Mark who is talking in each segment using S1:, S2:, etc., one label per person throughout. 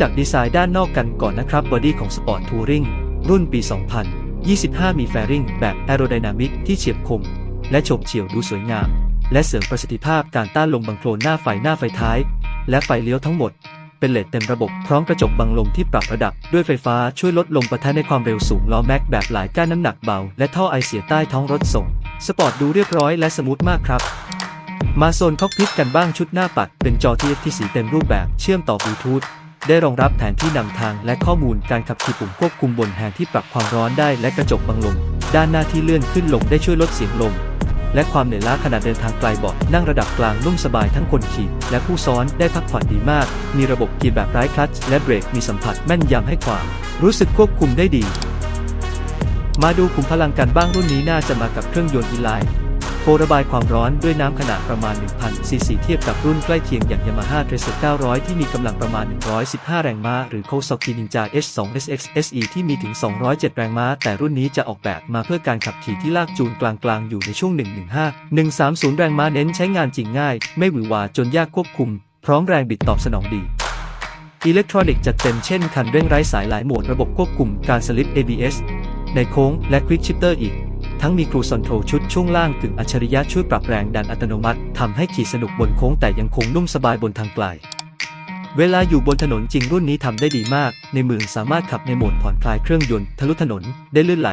S1: จากดีไซน์ด้านนอกกันก่อนนะครับบอดี้ของ Sport Touring รุ่นปี 2025 มีแฟริงแบบแอโรไดนามิกที่เฉียบคม และโฉบเฉี่ยวดูสวยงาม และเสริมประสิทธิภาพการต้านลมบังโคลนหน้าไฟหน้าไฟท้าย และไฟเลี้ยวทั้งหมด เป็นเลดเต็มระบบพร้อมกระจกบังลมที่ปรับระดับด้วยไฟฟ้าช่วยลดลมปะทะในความเร็วสูงล้อแม็กแบบหลายก้านน้ำหนักเบา และท่อไอเสียใต้ท้องรถส่ง สปอร์ตดูเรียบร้อยและสมูทมากครับมาโซนคอกพิทกันบ้างชุดหน้าปัด เป็นจอ TFT สีเต็มรูปแบบเชื่อมต่อบลูทูธ ได้รองรับแผนที่นำทางและข้อมูลการขับขี่ปุ่มควบคุมบนแฮนด์ที่ปรับความร้อนได้และกระจกบังลมด้านหน้าที่เลื่อนขึ้นลงได้ช่วยลดเสียงลม และความเหนื่อยล้าขณะเดินทางไกลเบาะนั่งระดับกลางนุ่มสบายทั้งคนขี่และผู้ซ้อนได้พักผ่อนดีมาก มีระบบเกียร์แบบไร้คลัตช์และเบรกมีสัมผัสแม่นยำให้ความรู้สึกควบคุมได้ดี มาดูขุมพลังกันบ้างรุ่นนี้น่าจะมากับเครื่องยนต์อีไลน์ ฟระบายความร้อนด้วยน้ำขนาดประมาณ 1,000ซีซีเทียบกับรุ่นใกล้เคียงอย่าง Yamaha t r a c e r 900 ที่มีกำลังประมาณ 115 แรงม้า หรือ Kawasaki Ninja H2 SX SE ที่มีถึง 207 แรงม้า แต่รุ่นนี้จะออกแบบมาเพื่อการขับขี่ที่ลากจูนกลางๆ อยู่ในช่วง 115 130 แรงม้าเน้นใช้งานจริงง่าย ไม่หวือหวาจนยากควบคุม พร้อมแรงบิดตอบสนองดีอิเล็กทรอนิกส์จัดเต็มเช่นคันเร่งไร้สายหลายโหมดระบบควบคุมการสลิป ABS ในโค้งและ Quick Shifter อีก ทั้งมีครูซอนโทรชุดช่วงล่างกึ่งอัจฉริยะช่วยปรับแรงดันอัตโนมัติทำให้ขี่สนุกบนโค้งแต่ยังคงนุ่มสบายบนทางไกล เวลาอยู่บนถนนจริงรุ่นนี้ทำได้ดีมาก ในเมืองสามารถขับในโหมดผ่อนคลายเครื่องยนต์ทะลุถนนได้ลื่นไหล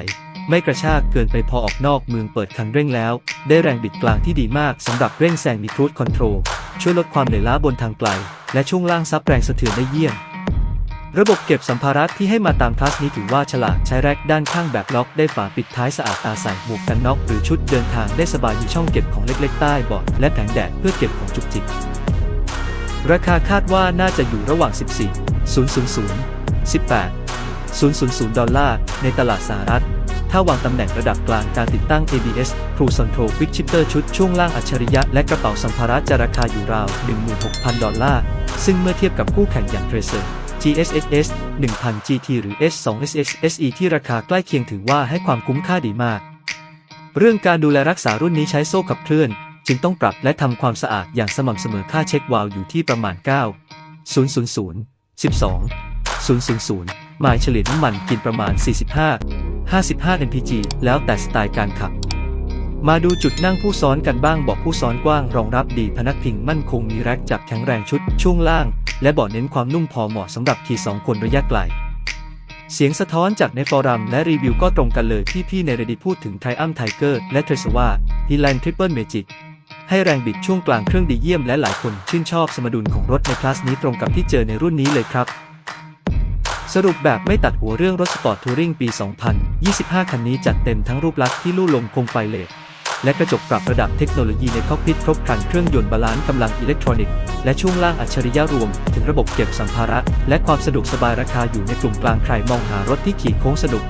S1: ไม่กระชากเกินไปพอออกนอกเมืองเปิดคันเร่งแล้ว ได้แรงบิดกลางที่ดีมากสำหรับเร่งแซงมีครูดคอนโทรลช่วยลดความเหนื่อยล้าบนทางไกล และช่วงล่างซับแรงสะเทือนได้เยี่ยม ระบบเก็บสัมภาระที่ให้มาตามคลาสนี้ถือว่าฉลาดใช้แร็กด้านข้างแบบล็อกได้ฝาปิดท้ายสะอาดตาใส่หมวกกันน็อกหรือชุดเดินทางได้สบายมีช่องเก็บของเล็กๆ ใต้เบาะและแผงแดดเพื่อเก็บของจุกจิก ราคาคาดว่าน่าจะอยู่ระหว่าง 14 000 18 000 ดอลลาร์ในตลาดสหรัฐถ้าวางตำแหน่งระดับกลางการติดตั้ง ABS Cruise Control Quick Shifter ชุดช่วงล่างอัจฉริยะและกระเป๋าสัมภาระจะราคาอยู่ราว 16,000 ดอลลาร์ ซึ่งเมื่อเทียบกับคู่แข่งอย่าง Tracer GSXS 1000 GT หรือ S2 SX SE ที่ราคาใกล้เคียงถือว่าให้ความคุ้มค่าดีมาก เรื่องการดูแลรักษารุ่นนี้ใช้โซ่ขับเคลื่อน จึงต้องปรับและทำความสะอาดอย่างสม่ำเสมอค่าเช็ควาล์วอยู่ที่ประมาณ 9 000 12 000 หมายเฉลี่ยน้ำมันกินประมาณ 45 55 mpg แล้วแต่สไตล์การขับ มาดูจุดนั่งผู้ซ้อนกันบ้างบอกผู้ซ้อนกว้างรองรับดีพนักพิงมั่นคงมีแร็กจับแข็งแรงชุดช่วงล่าง และเบาะเน้นความนุ่มพอเหมาะสำหรับขี่สองคนระยะไกล เสียงสะท้อนจากในฟอรัมและรีวิวก็ตรงกันเลยที่พี่ใน Reddit พูดถึง Triumph Tiger และ t r e s a w a h i l a n Triple Magic ให้แรงบิดช่วงกลางเครื่องดีเยี่ยมและหลายคนชื่นชอบสมดุลของรถในคลาสนี้ตรงกับที่เจอในรุ่นนี้เลยครับสรุปแบบไม่ตัดหัวเรื่องรถสปอร์ตทัวริงปี 2025 คันนี้จัดเต็มทั้งรูปลักษณ์ที่ลู่ลมคมไฟเลด และกระจกปรับระดับเทคโนโลยีในคอกพิทครบครันเครื่องยนต์บาลานซ์กำลังอิเล็กทรอนิกส์และช่วงล่างอัจฉริยะรวม ถึงระบบเก็บสัมภาระ และความสะดวกสบายราคาอยู่ในกลุ่มกลางใครมองหารถที่ขี่โค้งสนุก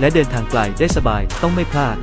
S1: และเดินทางไกลได้สบายต้องไม่พลาด